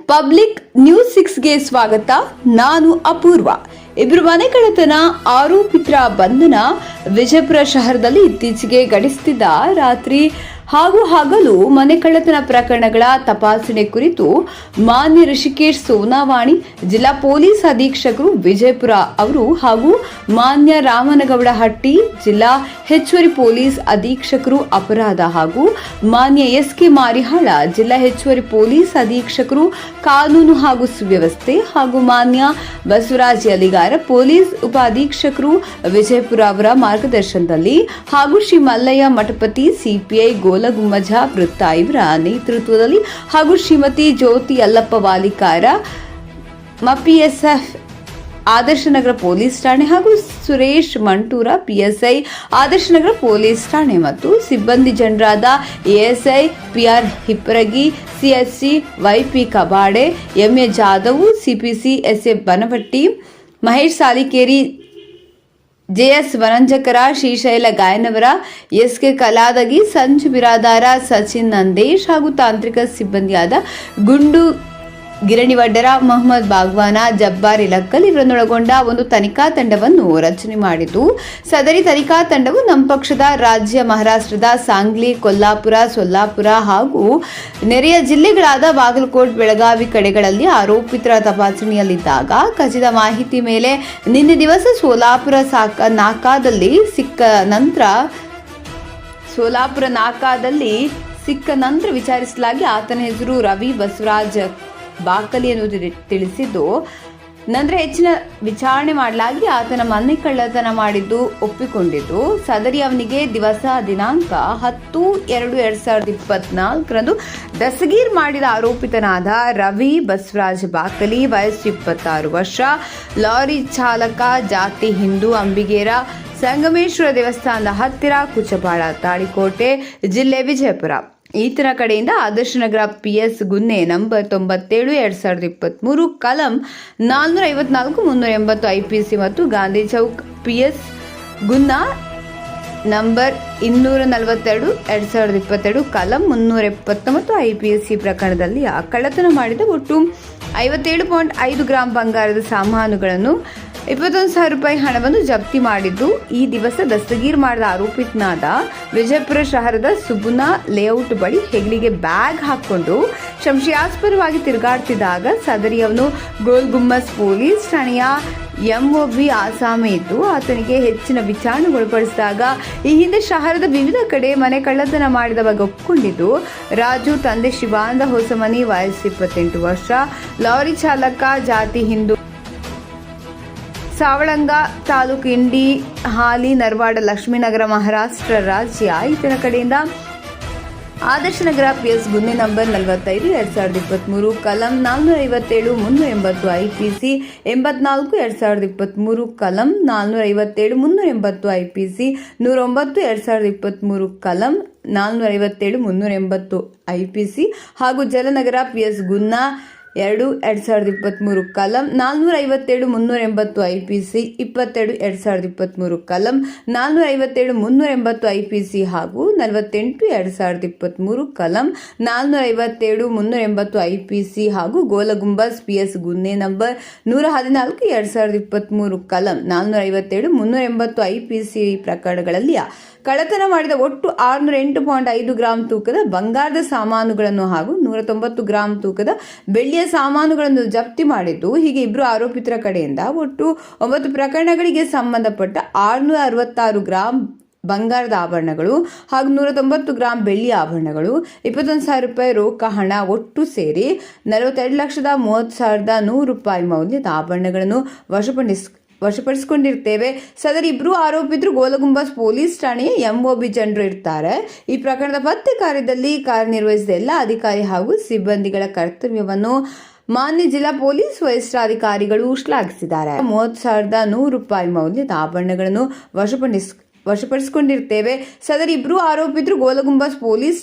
Public news ಸಿಕ್ಸ್ಗೆ ಸ್ವಾಗತ. ನಾನು ಅಪೂರ್ವ. ಇಬ್ಬರು ಮನೆ ಕಳ್ಳತನ ಆರೋಪಿತರ ಬಂಧನ ವಿಜಯಪುರ ಶಹರದಲ್ಲಿ ಇತ್ತೀಚೆಗೆ ಗಳಿಸುತ್ತಿದ್ದ ರಾತ್ರಿ ಹಾಗೂ ಹಗಲು ಮನೆ ಕಳ್ಳತನ ಪ್ರಕರಣಗಳ ತಪಾಸಣೆ ಕುರಿತು ಮಾನ್ಯ ಋಷಿಕೇಶ್ ಸೋನಾವಾಣಿ, ಜಿಲ್ಲಾ ಪೊಲೀಸ್ ಅಧೀಕ್ಷಕರು ವಿಜಯಪುರ ಅವರು ಹಾಗೂ ಮಾನ್ಯ ರಾಮನಗೌಡ ಹಟ್ಟಿ, ಜಿಲ್ಲಾ ಹೆಚ್ಚುವರಿ ಪೊಲೀಸ್ ಅಧೀಕ್ಷಕರು ಅಪರಾಧ ಹಾಗೂ ಮಾನ್ಯ ಎಸ್ ಕೆ ಮಾರಿಹಾಳ, ಜಿಲ್ಲಾ ಹೆಚ್ಚುವರಿ ಪೊಲೀಸ್ ಅಧೀಕ್ಷಕರು ಕಾನೂನು ಹಾಗೂ ಸುವ್ಯವಸ್ಥೆ ಹಾಗೂ ಮಾನ್ಯ ಬಸವರಾಜ್ ಯಲಿಗಾರ, ಪೊಲೀಸ್ ಉಪಾಧೀಕ್ಷಕರು ವಿಜಯಪುರ ಅವರ ಮಾರ್ಗದರ್ಶನದಲ್ಲಿ ಹಾಗೂ ಶ್ರೀ ಮಲ್ಲಯ್ಯ ಮಠಪತಿ ಸಿಪಿಐ ಗೋಲಗುಮ್ಮಜ ವೃತ್ತ ಇವರ ನೇತೃತ್ವದಲ್ಲಿ ಹಾಗೂ ಶ್ರೀಮತಿ ಜ್ಯೋತಿ ಅಲ್ಲಪ್ಪ ವಾಲಿಕಾರ, ಮಪಿಎಸ್ಎಫ್ ಆದರ್ಶನಗರ ಪೊಲೀಸ್ ಠಾಣೆ ಹಾಗೂ ಸುರೇಶ್ ಮಂಟೂರ, ಪಿಎಸ್ಐ ಆದರ್ಶನಗರ ಪೊಲೀಸ್ ಠಾಣೆ ಮತ್ತು ಸಿಬ್ಬಂದಿ ಜನರಾದ ASI, PR Hipragi, CSC, YP Kabade, MA Jadhav, CPC, SA Banavatti, Mahesh Salikeri JS Varanjakar Shrishaila Gayanavar S K Kaladagi, Sanju Biradar, Sachin Nandesh ಹಾಗೂ ತಾಂತ್ರಿಕ ಸಿಬ್ಬಂದಿಯಾದ ಗುಂಡು ಗಿರಣಿವಡ್ಡರ ಮೊಹಮ್ಮದ್ ಬಾಗ್ವಾನ, ಜಬ್ಬಾರ್ ಇಲಕ್ಕಲ್ ಇವರನ್ನೊಳಗೊಂಡ ಒಂದು ತನಿಖಾ ತಂಡವನ್ನು ರಚನೆ ಮಾಡಿತು. ಸದರಿ ತನಿಖಾ ತಂಡವು ನಮ್ಮ ಪಕ್ಷದ ರಾಜ್ಯ ಮಹಾರಾಷ್ಟ್ರದ ಸಾಂಗ್ಲಿ, ಕೊಲ್ಲಾಪುರ, ಸೊಲ್ಲಾಪುರ ಹಾಗೂ ನೆರೆಯ ಜಿಲ್ಲೆಗಳಾದ ಬಾಗಲಕೋಟ್, ಬೆಳಗಾವಿ ಕಡೆಗಳಲ್ಲಿ ಆರೋಪಿತರ ತಪಾಸಣೆಯಲ್ಲಿದ್ದಾಗ ಖಚಿತ ಮಾಹಿತಿ ಮೇಲೆ ನಿನ್ನೆ ದಿವಸ ಸೋಲಾಪುರ ಸಾಕ ನಾಕಾದಲ್ಲಿ ಸಿಕ್ಕ ನಂತರ ಸೋಲಾಪುರ ನಾಕಾದಲ್ಲಿ ಸಿಕ್ಕ ನಂತರ ವಿಚಾರಿಸಲಾಗಿ ಆತನ ಹೆಸರು ರವಿ ಬಸವರಾಜ್ ಬಾಕಲಿ ಎನ್ನುವುದು ತಿಳಿಸಿದ್ದು. ನಂತರ ಹೆಚ್ಚಿನ ವಿಚಾರಣೆ ಮಾಡಲಾಗಿ ಆತನ ಮನೆ ಕಳ್ಳತನ ಮಾಡಿದ್ದು ಒಪ್ಪಿಕೊಂಡಿದ್ದು. ಸದರಿ ಅವನಿಗೆ ದಿವಸ ದಿನಾಂಕ ಹತ್ತು ಎರಡು ಎರಡ್ ಸಾವಿರದ ಇಪ್ಪತ್ನಾಲ್ಕರಂದು ದಸಗೀರ್ ಮಾಡಿದ ಆರೋಪಿತನಾದ ರವಿ ಬಸವರಾಜ್ ಬಾಕಲಿ, ವಯಸ್ಸು ಇಪ್ಪತ್ತಾರು ವರ್ಷ, ಲಾರಿ ಚಾಲಕ, ಜಾತಿ ಹಿಂದೂ ಅಂಬಿಗೇರ, ಸಂಗಮೇಶ್ವರ ದೇವಸ್ಥಾನದ ಹತ್ತಿರ ಕುಚಬಾಳ ತಾಳಿಕೋಟೆ, ಜಿಲ್ಲೆ ವಿಜಯಪುರ. ಈತನ ಕಡೆಯಿಂದ ಆದರ್ಶ ನಗರ ಪಿ ಎಸ್ ಗುನ್ನೆ ನಂಬರ್ ತೊಂಬತ್ತೇಳು, ಎರಡ್ ಸಾವಿರದ ಇಪ್ಪತ್ತ್ಮೂರು ಕಲಂ ನಾಲ್ನೂರ ಐವತ್ನಾಲ್ಕು ಮುನ್ನೂರ ಎಂಬತ್ತು ಐ ಪಿ ಸಿ ಮತ್ತು ಗಾಂಧಿ ಚೌಕ್ ಪಿ ಎಸ್ ಗುನ್ನ ನಂಬರ್ ಇನ್ನೂರ ನಲವತ್ತೆರಡು, ಎರಡ್ ಸಾವಿರದ ಇಪ್ಪತ್ತೆರಡು, ಕಲಂ ಮುನ್ನೂರ ಎಪ್ಪತ್ತೊಂಬತ್ತು ಐ ಪಿ ಎಸ್ ಸಿ ಪ್ರಕರಣದಲ್ಲಿ ಆ ಕಳ್ಳತನ ಮಾಡಿದ ಒಟ್ಟು ಐವತ್ತೇಳು ಪಾಯಿಂಟ್ ಐದು ಗ್ರಾಂ ಬಂಗಾರದ ಸಾಮಾನುಗಳನ್ನು ಇಪ್ಪತ್ತೊಂದು ಸಾವಿರ ರೂಪಾಯಿ ಹಣವನ್ನು ಜಪ್ತಿ ಮಾಡಿದ್ದು, ಈ ದಿವಸ ದಸ್ತಗೀರ್ ಮಾಡಿದ ಆರೋಪಿತನಾದ ವಿಜಯಪುರ ಶಹರದ ಸುಬುನಾ ಲೇಔಟ್ ಬಳಿ ಹೆಗ್ಲಿಗೆ ಬ್ಯಾಗ್ ಹಾಕೊಂಡು ಸಂಶಯಾಸ್ಪದವಾಗಿ ತಿರುಗಾಡ್ತಿದ್ದಾಗ ಸದರಿಯವನು ಗೋಲ್ ಗುಮ್ಮಸ್ ಪೊಲೀಸ್ ಠಾಣೆಯ ಎಂಒಬಿ ಆಸಾಮಿ ಇದ್ದು, ಆತನಿಗೆ ಹೆಚ್ಚಿನ ವಿಚಾರಣೆಗೊಳಪಡಿಸಿದಾಗ ಈ ಹಿಂದೆ ಶಹರದ ವಿವಿಧ ಕಡೆ ಮನೆ ಕಳ್ಳತನ ಮಾಡಿದ ಬಗ್ಗೆ ಒಪ್ಪಿಕೊಂಡಿದ್ದು ರಾಜು ತಂದೆ ಶಿವಾನಂದ ಹೊಸಮನಿ ವಯಸ್ಸು ಇಪ್ಪತ್ತೆಂಟು ವರ್ಷ, ಲಾರಿ ಚಾಲಕ ಜಾತಿ ಹಿಂದೂ ಸಾವಳಂಗ ತಾಲೂಕು ಇಂಡಿ, ಹಾಲಿ, ನರವಾಡ, ಲಕ್ಷ್ಮೀನಗರ, ಮಹಾರಾಷ್ಟ್ರ ರಾಜ್ಯ ಈತನ ಕಡೆಯಿಂದ ಆದರ್ಶ ನಗರ ಪಿ ಎಸ್ ಗುನ್ನೆ ನಂಬರ್ ನಲವತ್ತೈದು, ಎರಡ್ ಸಾವಿರದ ಇಪ್ಪತ್ತ್ಮೂರು ಕಲಂ ನಾಲ್ನೂರ ಐವತ್ತೇಳು ಮುನ್ನೂರ ಎಂಬತ್ತು ಐ ಪಿ ಸಿ ಎಂಬತ್ನಾಲ್ಕು, ಎರಡ್ ಸಾವಿರದ ಇಪ್ಪತ್ತ್ಮೂರು ಕಲಂ ನಾಲ್ನೂರ ಐವತ್ತೇಳು ಮುನ್ನೂರ ಎಂಬತ್ತು ಐ ಪಿ ಸಿ ನೂರೊಂಬತ್ತು, ಎರಡ್ ಸಾವಿರದ ಇಪ್ಪತ್ತ್ಮೂರು ಕಲಂ ನಾಲ್ನೂರ ಐವತ್ತೇಳು ಮುನ್ನೂರ ಎಂಬತ್ತು ಐ ಪಿ ಸಿ ಹಾಗೂ ಜಲನಗರ ಪಿ ಎಸ್ ಗುನ್ನಾ ಎರಡು ಎರಡು ಸಾವಿರದ ಇಪ್ಪತ್ತ್ಮೂರು ಕಲಂ, ನಾಲ್ನೂರ ಐವತ್ತೇಳು, ಮುನ್ನೂರ ಎಂಬತ್ತು ಐ ಪಿ ಸಿ, ಇಪ್ಪತ್ತೆರಡು ಎರಡು ಸಾವಿರದ ಇಪ್ಪತ್ತ್ಮೂರು ಕಲಂ, ನಾಲ್ನೂರ ಐವತ್ತೇಳು, ಮುನ್ನೂರ ಎಂಬತ್ತು ಐ ಪಿ ಸಿ ಹಾಗೂ ನಲವತ್ತೆಂಟು ಎರಡು ಸಾವಿರದ ಇಪ್ಪತ್ತ್ಮೂರು ಕಲಂ, ನಾಲ್ನೂರ ಐವತ್ತೇಳು, ಮುನ್ನೂರ ಎಂಬತ್ತು ಐ ಪಿ ಸಿ ಹಾಗೂ ಗೋಲಗುಂಬಸ್ ಪಿ ಎಸ್ ಗುನ್ನೆ ನಂಬರ್, ನೂರ ಹದಿನಾಲ್ಕು ಎರಡು ಸಾವಿರದ ಇಪ್ಪತ್ತ್ಮೂರು ಕಲಂ, ನಾಲ್ನೂರ ಐವತ್ತೇಳು, ಮುನ್ನೂರ ಎಂಬತ್ತು ಐ ಪಿ ಸಿ ಪ್ರಕರಣಗಳಲ್ಲಿ ಕಳ್ಳತನ ಮಾಡಿದ ಒಟ್ಟು ಆರುನೂರ ಎಂಟು ಪಾಯಿಂಟ್ ಐದು ಗ್ರಾಂ ತೂಕದ ಬಂಗಾರದ ಸಾಮಾನುಗಳನ್ನು ಹಾಗೂ ನೂರ ತೊಂಬತ್ತು ಗ್ರಾಂ ತೂಕದ ಬೆಳ್ಳಿಯ ಸಾಮಾನುಗಳನ್ನು ಜಪ್ತಿ ಮಾಡಿದ್ದು, ಹೀಗೆ ಇಬ್ಬರು ಆರೋಪಿತರ ಕಡೆಯಿಂದ ಒಟ್ಟು ಒಂಬತ್ತು ಪ್ರಕರಣಗಳಿಗೆ ಸಂಬಂಧಪಟ್ಟ ಆರುನೂರ ಅರವತ್ತಾರು ಗ್ರಾಂ ಬಂಗಾರದ ಆಭರಣಗಳು ಹಾಗೂ ನೂರ ತೊಂಬತ್ತು ಗ್ರಾಂ ಬೆಳ್ಳಿ ಆಭರಣಗಳು, ಇಪ್ಪತ್ತೊಂದು ಸಾವಿರ ರೂಪಾಯಿ ರೋಕ ಹಣ ಒಟ್ಟು ಸೇರಿ ನಲವತ್ತೆರಡು ಲಕ್ಷದ ಮೂವತ್ತು ಸಾವಿರದ ನೂರು ರೂಪಾಯಿ ಮೌಲ್ಯದ ಆಭರಣಗಳನ್ನು ವಶಪಡಿಸ್ ವಶಪಡಿಸಿಕೊಂಡಿರ್ತೇವೆ. ಸದರಿ ಇಬ್ಬರು ಆರೋಪಿತರು ಗೋಲಗುಂಬಸ್ ಪೊಲೀಸ್ ಠಾಣೆಯ ಎಂಒಬಿ ಜನರು ಇರ್ತಾರೆ. ಈ ಪ್ರಕರಣದ ಪತ್ತೆ ಕಾರ್ಯದಲ್ಲಿ ಕಾರ್ಯನಿರ್ವಹಿಸಿದ ಎಲ್ಲ ಅಧಿಕಾರಿ ಹಾಗೂ ಸಿಬ್ಬಂದಿಗಳ ಕರ್ತವ್ಯವನ್ನು ಮಾನ್ಯ ಜಿಲ್ಲಾ ಪೊಲೀಸ್ ವರಿಷ್ಠಾಧಿಕಾರಿಗಳು ಶ್ಲಾಘಿಸಿದ್ದಾರೆ. ಮೂವತ್ತು ಸಾವಿರದ ನೂರು ರೂಪಾಯಿ ಮೌಲ್ಯದ ಆಭರಣಗಳನ್ನು ವಶಪಡಿಸ್, ವಶಪಡಿಸಿಕೊಂಡಿರ್ತೇವೆ. ಸದರಿ ಇಬ್ಬರು ಆರೋಪಿತರು ಗೋಲಗುಂಬಸ್ ಪೊಲೀಸ್